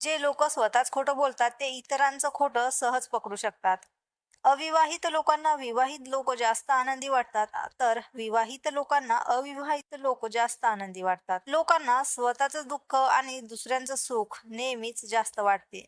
जे लोक स्वतःच खोटं बोलतात ते इतरांचं खोटं सहज पकडू शकतात. अविवाहित लोकांना विवाहित लोक जास्त आनंदी वाटतात तर विवाहित लोकांना अविवाहित लोक जास्त आनंदी वाटतात. लोकांना स्वतःच दुःख आणि दुसऱ्यांचं सुख नेहमीच जास्त वाटते.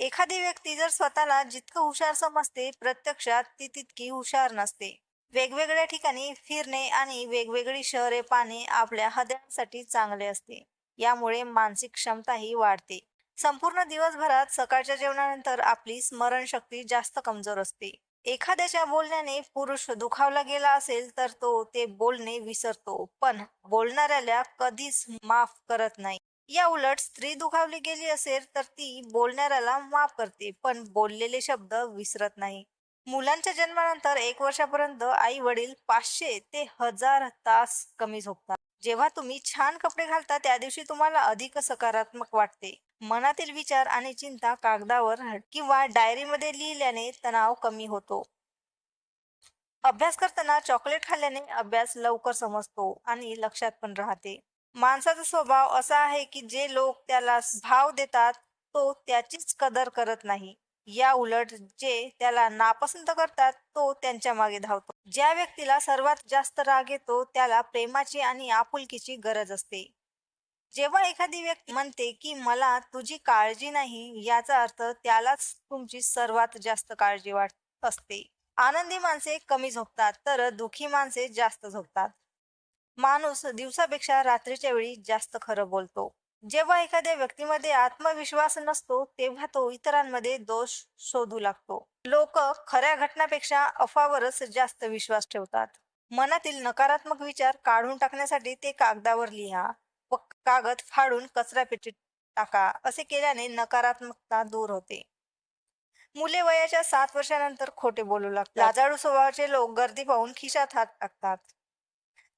एखादी व्यक्ती जर स्वतःला जितकं हुशार समजते प्रत्यक्षात ती तितकी हुशार नसते. वेगवेगळ्या ठिकाणी फिरणे आणि वेगवेगळी शहरे पाहणे आपल्या हृदयासाठी चांगले असते. यामुळे मानसिक क्षमताही वाढते. संपूर्ण दिवसभरात सकाळच्या जेवणानंतर आपली स्मरणशक्ती जास्त कमजोर असते. एखाद्याच्या बोलण्याने पुरुष दुखावला गेला असेल तर तो ते बोलणे विसरतो पण बोलणाऱ्याला कधीच माफ करत नाही. या उलट स्त्री दुखावली गेली असेल तर ती बोलणाऱ्याला माफ करते पण बोललेले शब्द विसरत नाही. मुलांच्या जन्मानंतर एक वर्षापर्यंत आई वडील पाचशे ते हजार तास कमी झोपतात. जेव्हा तुम्ही छान कपडे घालता त्या दिवशी तुम्हाला अधिक सकारात्मक वाटते. मनातील विचार आणि चिंता कागदावर किंवा डायरीमध्ये लिहिल्याने तणाव कमी होतो. अभ्यास करताना चॉकलेट खाल्ल्याने अभ्यास लवकर समजतो आणि लक्षात पण राहते. माणसाचा स्वभाव असा आहे की जे लोक त्याला भाव देतात तो त्याचीच कदर करत नाही. या उलट जे त्याला नापसंत करतात तो त्यांच्या मागे धावतो. ज्या व्यक्तीला सर्वात जास्त राग येतो त्याला प्रेमाची आणि आपुलकीची गरज असते. जेव्हा एखादी व्यक्ती म्हणते की मला तुझी काळजी नाही याचा अर्थ त्यालाच तुमची सर्वात जास्त काळजी वाटत असते. आनंदी माणसे कमी झोपतात तर दुखी माणसे जास्त झोपतात. माणूस दिवसापेक्षा रात्रीच्या वेळी जास्त खरं बोलतो. जेव्हा एखाद्या व्यक्तीमध्ये आत्मविश्वास नसतो तेव्हा तो इतरांमध्ये दोष शोधू लागतो. लोक खऱ्या घटनापेक्षा अफावरच जास्त विश्वास ठेवतात. मनातील नकारात्मक विचार काढून टाकण्यासाठी ते कागदावर लिहा व कागद फाडून कचरा पेटीत टाका असे केल्याने नकारात्मकता दूर होते. मुले वयाच्या सात वर्षानंतर खोटे बोलू लागतात. लाजाळू स्वभावाचे लोक गर्दी पाहून खिशात हात टाकतात.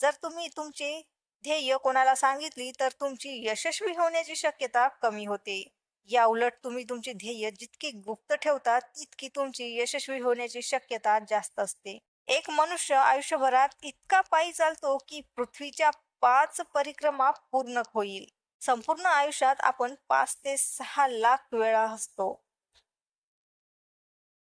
जर तुम्ही तुमची ध्येय कोणाला सांगितली तर तुमची यशस्वी होण्याची शक्यता कमी होते. या उलट तुम्ही तुमची ध्येय जितकी गुप्त ठेवता तितकी तुमची यशस्वी होण्याची शक्यता जास्त असते. एक मनुष्य आयुष्यभरात इतका पायी चालतो की पृथ्वीच्या पाच परिक्रमा पूर्ण होईल. संपूर्ण आयुष्यात आपण पाच ते सहा लाख वेळा हसतो.